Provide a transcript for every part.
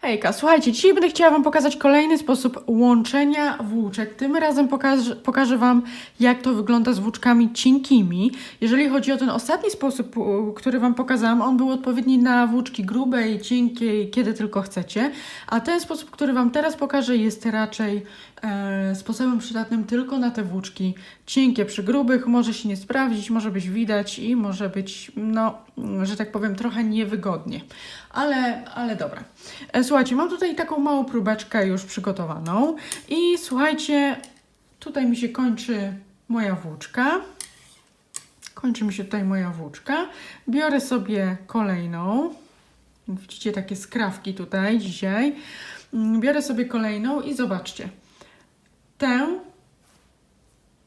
Hejka, słuchajcie, dzisiaj będę chciała Wam pokazać kolejny sposób łączenia włóczek. Tym razem pokażę, pokażę Wam, jak to wygląda z włóczkami cienkimi. Jeżeli chodzi o ten ostatni sposób, który Wam pokazałam, on był odpowiedni na włóczki grube i cienkie, kiedy tylko chcecie. A ten sposób, który Wam teraz pokażę, jest raczej e, sposobem przydatnym tylko na te włóczki cienkie. Przy grubych może się nie sprawdzić, może być widać i może być, no, że tak powiem, trochę niewygodnie. Ale, ale dobra. Słuchajcie, mam tutaj taką małą próbeczkę już przygotowaną i słuchajcie, tutaj mi się kończy moja włóczka. Kończy mi się tutaj moja włóczka. Biorę sobie kolejną. Widzicie takie skrawki tutaj dzisiaj. Mm, Biorę sobie kolejną i zobaczcie. Tę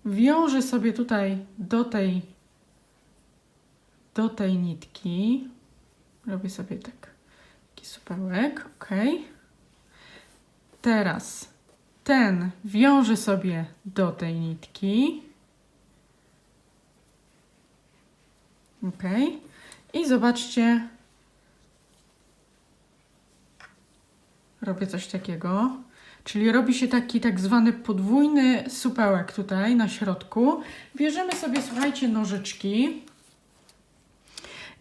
wiążę sobie tutaj do tej do tej nitki. Robię sobie tak taki supełek, ok. Teraz ten wiążę sobie do tej nitki. Ok. I zobaczcie, robię coś takiego. Czyli robi się taki tak zwany podwójny supełek tutaj na środku. Bierzemy sobie, słuchajcie, nożyczki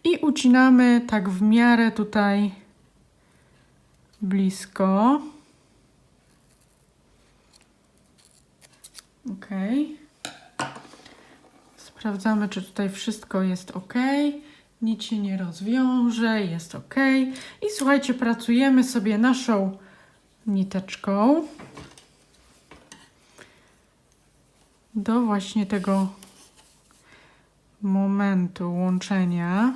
i ucinamy tak w miarę tutaj blisko. Ok. Sprawdzamy, czy tutaj wszystko jest ok. Nic się nie rozwiąże, jest ok. I słuchajcie, pracujemy sobie naszą niteczką do właśnie tego momentu łączenia.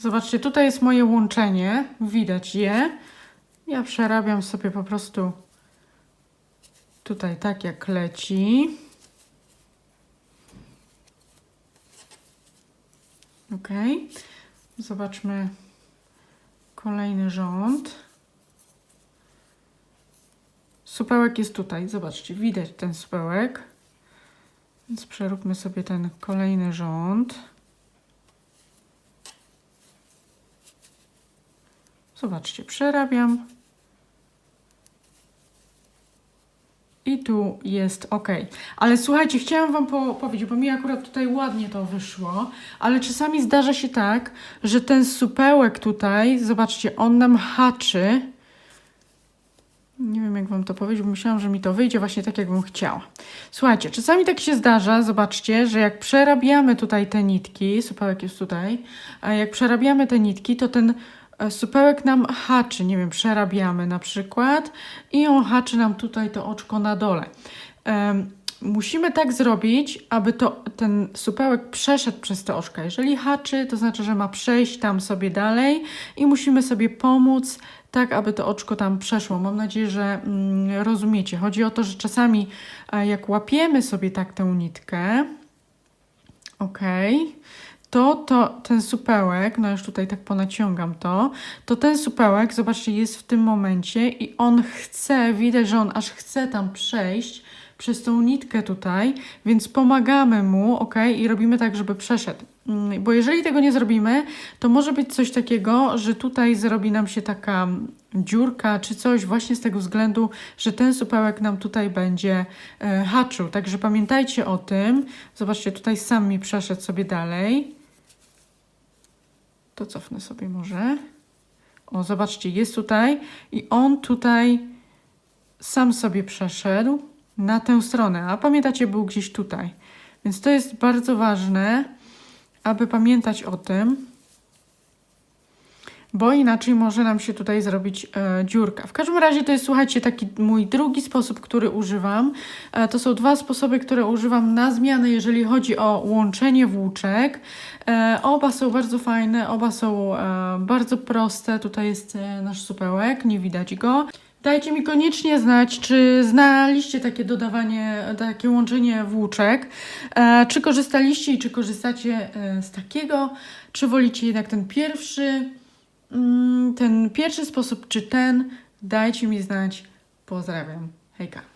Zobaczcie, tutaj jest moje łączenie, widać je. Ja przerabiam sobie po prostu tutaj tak jak leci. Ok. Zobaczmy kolejny rząd. Supełek jest tutaj, zobaczcie, widać ten supełek. Więc przeróbmy sobie ten kolejny rząd. Zobaczcie, przerabiam. I tu jest ok. Ale słuchajcie, chciałam Wam po powiedzieć, bo mi akurat tutaj ładnie to wyszło, ale czasami zdarza się tak, że ten supełek tutaj, zobaczcie, on nam haczy. Nie wiem, jak Wam to powiedzieć, bo myślałam, że mi to wyjdzie właśnie tak, jakbym chciała. Słuchajcie, czasami tak się zdarza, zobaczcie, że jak przerabiamy tutaj te nitki, supełek jest tutaj, a jak przerabiamy te nitki, to ten supełek nam haczy, nie wiem, przerabiamy na przykład i on haczy nam tutaj to oczko na dole. Em, musimy tak zrobić, aby to, ten supełek przeszedł przez te oczka. Jeżeli haczy, to znaczy, że ma przejść tam sobie dalej i musimy sobie pomóc tak, aby to oczko tam przeszło. Mam nadzieję, że mm, rozumiecie. Chodzi o to, że czasami e, jak łapiemy sobie tak tę nitkę, ok, to, to ten supełek, no już tutaj tak ponaciągam to, to ten supełek, zobaczcie, jest w tym momencie i on chce, widać, że on aż chce tam przejść przez tą nitkę tutaj, więc pomagamy mu, ok, i robimy tak, żeby przeszedł. Mm, Bo jeżeli tego nie zrobimy, to może być coś takiego, że tutaj zrobi nam się taka dziurka czy coś właśnie z tego względu, że ten supełek nam tutaj będzie e, haczył. Także pamiętajcie o tym. Zobaczcie, tutaj sam mi przeszedł sobie dalej. To cofnę sobie może. O, zobaczcie, jest tutaj i on tutaj sam sobie przeszedł na tę stronę, a pamiętacie, był gdzieś tutaj. Więc to jest bardzo ważne, aby pamiętać o tym, bo inaczej może nam się tutaj zrobić e, dziurka. W każdym razie to jest, słuchajcie, taki mój drugi sposób, który używam. E, to są dwa sposoby, które używam na zmianę, jeżeli chodzi o łączenie włóczek. E, oba są bardzo fajne, oba są e, bardzo proste. Tutaj jest e, nasz supełek, nie widać go. Dajcie mi koniecznie znać, czy znaliście takie dodawanie, takie łączenie włóczek, e, czy korzystaliście i czy korzystacie e, z takiego, czy wolicie jednak ten pierwszy, ten pierwszy sposób, czy ten. Dajcie mi znać. Pozdrawiam. Hejka.